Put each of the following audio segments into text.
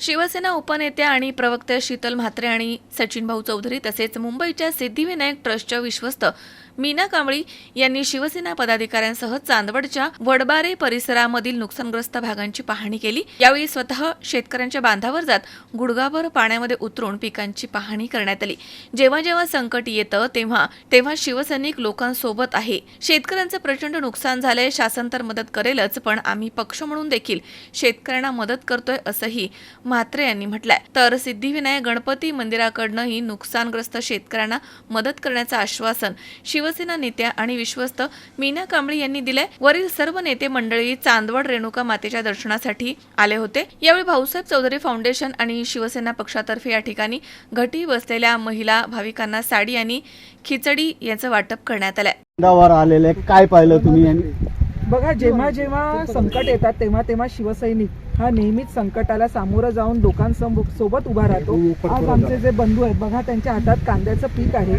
शिवसेना उपनेत्या आणि प्रवक्त्या शीतल म्हात्रे आणि सचिन भाऊ चौधरी तसेच मुंबईच्या सिद्धिविनायक ट्रस्टच्या विश्वस्त मीना कांबळी यांनी शिवसेना पदाधिकाऱ्यांसह चांदवडच्या वडबारे परिसरामधील नुकसानग्रस्त भागांची पाहणी केली. यावेळी स्वतः शेतकऱ्यांच्या बांधावर जात गुडगाभर पाण्यामध्ये उतरून पिकांची पाहणी करण्यात आली. जेव्हा जेव्हा संकट येतं तेव्हा तेव्हा शिवसैनिक लोकांसोबत आहे. शेतकऱ्यांचं प्रचंड नुकसान झालंय शासन तर मदत करेलच पण आम्ही पक्ष म्हणून देखील शेतकऱ्यांना मदत करतोय असंही म्हात्रे यांनी म्हटलंय. तर सिद्धिविनायक गणपती मंदिराकडनंही नुकसानग्रस्त शेतकऱ्यांना मदत करण्याचं आश्वासन शिवसेना नेत्या आणि विश्वस्त मीना कांबळी यांनी दिलंय. वरील सर्व नेते मंडळी चांदवड रेणुका मातेच्या दर्शनासाठी आले होते. यावेळी भाऊसाहेब चौधरी फाउंडेशन आणि शिवसेना पक्षातर्फे या ठिकाणी घटी बसलेल्या महिला भाविकांना साडी आणि खिचडी याचं वाटप करण्यात आलंय. आलेले काय पाहिलं तुम्ही? बघा जेव्हा जेव्हा संकट येतात तेव्हा तेव्हा शिवसैनिक हा नेहमीच संकटाला सामोरं जाऊन लोकांसोबत उभा राहतो. आज आमचे जे बंधू आहेत बघा त्यांच्या हातात कांद्याचं पीक आहे.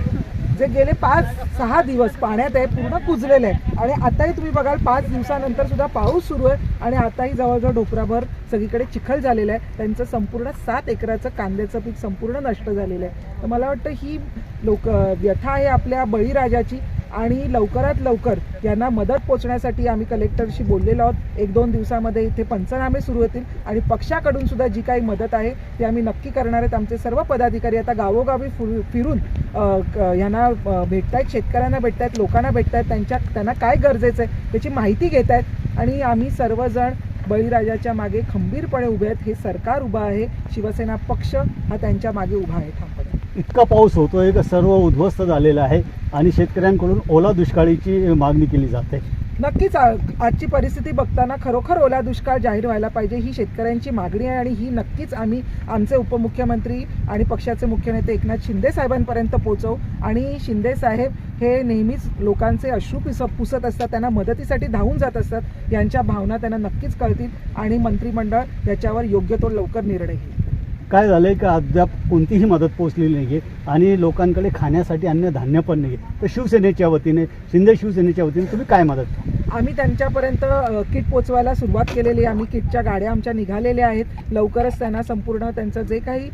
जे गेले पाच सहा दिवस पाण्यात आहे पूर्ण कुजलेलं आहे. आणि आताही तुम्ही बघाल पाच दिवसानंतर सुद्धा पाऊस सुरू आहे आणि आताही जवळजवळ डोकराभर सगळीकडे चिखल झालेलं आहे. त्यांचं संपूर्ण सात एकराचं कांद्याचं पीक संपूर्ण नष्ट झालेलं आहे. तर मला वाटतं ही लोक व्यथा आहे आपल्या बळीराजाची. आणि लवकरात लवकर यांना मदत पोचण्यासाठी आम्ही कलेक्टरशी बोललेलो आहोत. एक दोन दिवसामध्ये इथे पंचनामे सुरू होतील आणि पक्षाकडून सुद्धा जी काही मदत आहे ती आम्ही नक्की करणार आहेत. आमचे सर्व पदाधिकारी आता गावोगावी फिरू- फिरून क- यांना भेटत आहेत शेतकऱ्यांना भेटत आहेत लोकांना भेटत आहेत त्यांच्या त्यांना काय गरजेचं आहे त्याची माहिती घेत आहेत आणि आम्ही सर्वजण बळीराजाच्या मागे खंबीरपणे उभे आहेत. हे सरकार उभं आहे. शिवसेना पक्ष हा त्यांच्या मागे उभा आहे. थांबा. इतका पाऊस होतोय का सर्व उद्ध्वस्त झालेलं आहे आणि शेतकऱ्यांकडून ओला दुष्काळीची मागणी केली जाते. नक्कीच आजची परिस्थिती बघताना खरोखर ओला दुष्काळ जाहीर व्हायला पाहिजे ही शेतकऱ्यांची मागणी आहे आणि ही नक्कीच आम्ही आमचे उपमुख्यमंत्री आणि पक्षाचे मुख्य नेते एकनाथ शिंदे साहेबांपर्यंत पोहोचवू. आणि शिंदे साहेब हे नेहमीच लोकांचे अश्रू पिस पुसत असतात त्यांना मदतीसाठी धावून जात असतात यांच्या भावना त्यांना नक्कीच कळतील आणि मंत्रिमंडळ याच्यावर योग्य तो लवकर निर्णय घेईल. काय झालं आहे का अद्याप कोणतीही मदत पोहोचलेली नाही आहे आणि लोकांकडे खाण्यासाठी अन्नधान्य पण नाही. तर शिवसेनेच्या वतीने शिंदे शिवसेनेच्या वतीने तुम्ही काय मदत आम्ही त्यांच्यापर्यंत किट पोचवायला सुरुवात केलेली आहे. आम्ही किटच्या गाड्या आमच्या निघालेल्या आहेत. लवकरच त्यांना संपूर्ण त्यांचं जे काही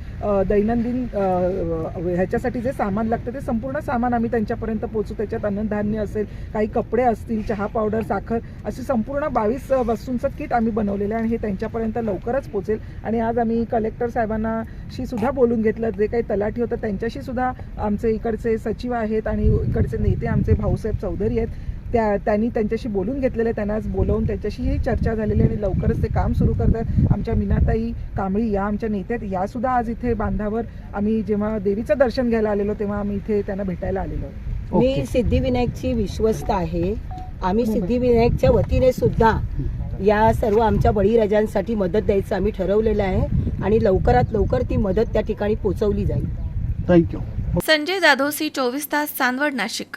दैनंदिन ह्याच्यासाठी जे सामान लागतं ते संपूर्ण सामान आम्ही त्यांच्यापर्यंत पोचू त्याच्यात अन्नधान्य असेल काही कपडे असतील चहा पावडर साखर असे संपूर्ण बावीस वस्तूंचं किट आम्ही बनवलेलं आहे आणि हे त्यांच्यापर्यंत लवकरच पोचेल आणि आज आम्ही कलेक्टर साहेबांनाशी सुद्धा बोलून घेतलं. जे काही तलाठी होतं त्यांच्याशी सुद्धा आमचे इकडचे सचिव आहेत आणि इकडचे नेते आमचे भाऊसाहेब चौधरी आहेत. त्या त्यांनी त्यांच्याशी बोलून घेतलेलं त्यांना आज बोलवून त्यांच्याशीही चर्चा झालेली आहे आणि लवकरच ते काम सुरू करतात. आमच्या मीनाताई कांबळी या आमच्या नेत्यात या सुद्धा आज इथे बांधावर आम्ही जेव्हा देवीचं दर्शन घ्यायला आलेलो तेव्हा आम्ही इथे त्यांना भेटायला आलेलो. मी सिद्धिविनायकची विश्वस्त आहे. आम्ही सिद्धिविनायकच्या वतीने सुद्धा या सर्व आमच्या बळीराजांसाठी मदत द्यायचं आम्ही ठरवलेलं आहे आणि लवकरात लवकर ती मदत त्या ठिकाणी पोहोचवली जाईल. थँक्यू. संजय जाधव सी चोवीस तास चांदवड नाशिक.